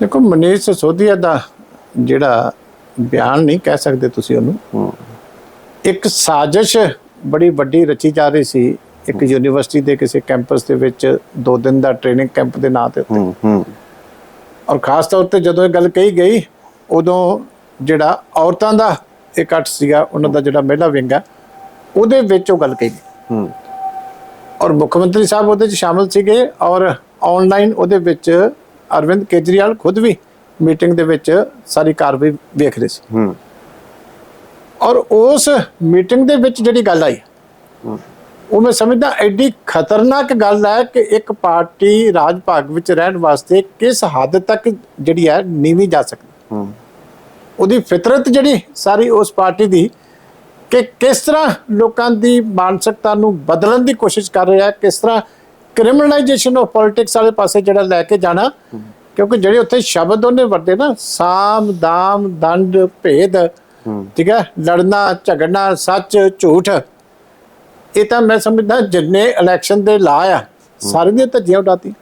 ਦੇਖੋ ਮਨੀਸ਼ ਸੋਧੀਆ ਦਾ ਜਿਹੜਾ ਬਿਆਨ ਨਹੀਂ ਕਹਿ ਸਕਦੇ ਤੁਸੀਂ ਉਹਨੂੰ। ਇੱਕ ਸਾਜ਼ਿਸ਼ ਬੜੀ ਵੱਡੀ ਰਚੀ ਜਾ ਰਹੀ ਸੀ ਇੱਕ ਯੂਨੀਵਰਸਿਟੀ ਦੇ ਕਿਸੇ ਕੈਂਪਸ ਦੇ ਵਿੱਚ ਦੋ ਦਿਨ ਦਾ ਟ੍ਰੇਨਿੰਗ ਕੈਂਪ ਦੇ ਨਾਂ ਤੇ ਔਰ ਖਾਸ ਤੌਰ ਤੇ ਜਦੋਂ ਇਹ ਗੱਲ ਕਹੀ ਗਈ ਉਦੋਂ ਜਿਹੜਾ ਔਰਤਾਂ ਦਾ ਇਕੱਠ ਸੀਗਾ ਉਹਨਾਂ ਦਾ ਜਿਹੜਾ ਮਹਿਲਾ ਵਿੰਗ ਆ ਉਹਦੇ ਵਿੱਚ ਉਹ ਗੱਲ ਕਹੀ ਗਈ। ਹੂੰ। ਔਰ ਮੁੱਖ ਮੰਤਰੀ ਸਾਹਿਬ ਉਹਦੇ ਚ ਸ਼ਾਮਲ ਸੀਗੇ ਔਰ ਆਨਲਾਈਨ ਉਹਦੇ ਵਿੱਚ ਅਰਵਿੰਦ ਕੇਜਰੀਵਾਲ ਖੁਦ ਵੀ ਮੀਟਿੰਗ ਦੇ ਵਿੱਚ ਸਾਰੀ ਕਾਰਵਾਈ ਵੇਖ ਰਹੇ ਸੀ। ਹੂੰ। ਔਰ ਉਸ ਮੀਟਿੰਗ ਦੇ ਵਿੱਚ ਜਿਹੜੀ ਗੱਲ ਆਈ ਉਹ ਮੈਂ ਸਮਝਦਾ ਐਡੀ ਖਤਰਨਾਕ ਗੱਲ ਹੈ ਕਿ ਇੱਕ ਪਾਰਟੀ ਰਾਜ ਭਾਗ ਵਿੱਚ ਰਹਿਣ ਵਾਸਤੇ ਕਿਸ ਹੱਦ ਤੱਕ ਜਿਹੜੀ ਹੈ ਨੀਵੀਂ ਜਾ ਸਕਦੀ। ਹੂੰ। ਉਹਦੀ ਫਿਤਰਤ ਜਿਹੜੀ ਸਾਰੀ ਉਸ ਪਾਰਟੀ ਦੀ ਕਿ ਕਿਸ ਤਰ੍ਹਾਂ ਲੋਕਾਂ ਦੀ ਮਾਨਸਿਕਤਾ ਨੂੰ ਬਦਲਣ ਦੀ ਕੋਸ਼ਿਸ਼ ਕਰ ਰਿਹਾ ਹੈ ਕਿਸ ਤਰ੍ਹਾਂ ਕ੍ਰਿਮੀਨਲਾਈਜੇਸ਼ਨ ਆਫ ਪੋਲਿਟਿਕਸ ਵਾਲੇ ਪਾਸੇ ਜਿਹੜਾ ਲੈ ਕੇ ਜਾਣਾ, ਕਿਉਂਕਿ ਜਿਹੜੇ ਉੱਥੇ ਸ਼ਬਦ ਉਹਨੇ ਵਰਤੇ ਨਾ, ਸਾਮ, ਦਾਮ, ਦੰਡ, ਭੇਦ, ਠੀਕ ਹੈ, ਲੜਨਾ, ਝਗੜਨਾ, ਸੱਚ, ਝੂਠ, ਇਹ ਤਾਂ ਮੈਂ ਸਮਝਦਾ ਜਿੰਨੇ ਇਲੈਕਸ਼ਨ ਦੇ ਲਾ ਆ ਸਾਰੇ ਦੀਆਂ ਧੱਜੀਆਂ ਉਡਾਤੀ